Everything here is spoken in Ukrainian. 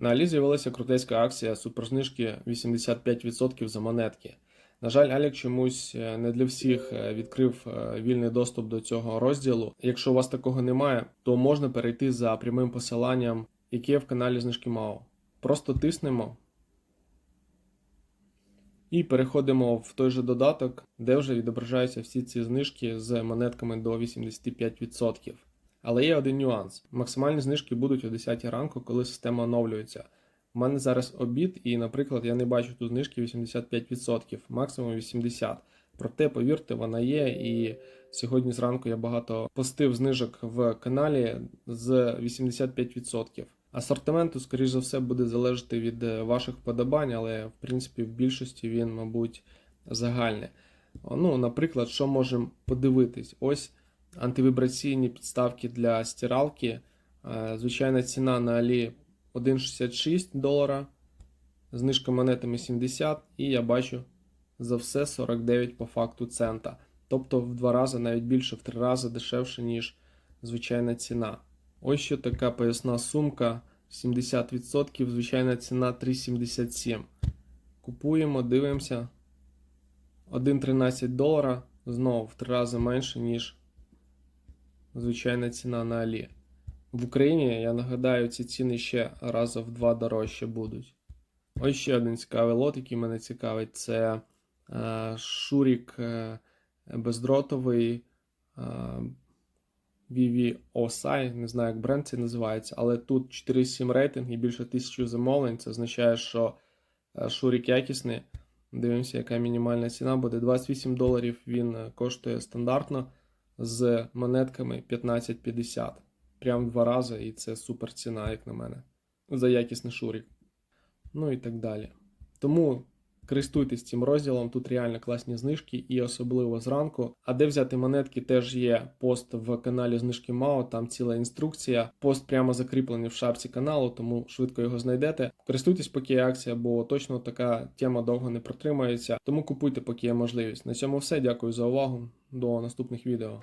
На Алі з'явилася крутецька акція суперзнижки 85% за монетки. На жаль, Алік чомусь е, не для всіх е, відкрив е, вільний доступ до цього розділу. Якщо у вас такого немає, то можна перейти за прямим посиланням, яке в каналі Знижки МАО. Просто тиснемо і переходимо в той же додаток, де вже відображаються всі ці знижки з монетками до 85%. Але є один нюанс: максимальні знижки будуть о 10 ранку, коли система оновлюється. У мене зараз обід, і, наприклад, я не бачу тут знижки 85%, максимум 80%. Проте, повірте, вона є. І сьогодні зранку я багато постив знижок в каналі з 85%. Асортименту, скоріш за все, буде залежати від е, ваших вподобань, але в принципі в більшості він, мабуть, загальний. Ну, наприклад, що можемо подивитись? Ось антивібраційні підставки для стиралки. Е, Звичайна ціна на Алі 1,66 долара, знижка монетами 70, і я бачу за все 49 по факту цента. Тобто в два рази, навіть більше, в три рази дешевше, ніж звичайна ціна. Ось ще така поясна сумка 70%, звичайна ціна 3,77. Купуємо, дивимося. 1,13 долара. Знову в три рази менше, ніж звичайна ціна на Алі. В Україні, я нагадаю, ці ціни ще раза в два дорожче будуть. Ось ще один цікавий лот, який мене цікавить, це е, Шурік е, бездротовий е, VVOSI, не знаю, як бренд це називається, але тут 4,7 рейтинг і більше 1000 замовлень. Це означає, що е, Шурік якісний. Дивимося, яка мінімальна ціна буде. 28 доларів він е, коштує стандартно з монетками 15,50. Прям два рази, і це супер ціна, як на мене. За якісний шурік. Ну і так далі. Тому користуйтесь цим розділом, тут реально класні знижки, і особливо зранку. А де взяти монетки, теж є пост в каналі Знижки МАО, там ціла інструкція. Пост прямо закріплений в шапці каналу, тому швидко його знайдете. Користуйтесь, поки є акція, бо точно така тема довго не протримається. Тому купуйте, поки є можливість. На цьому все. Дякую за увагу. До наступних відео.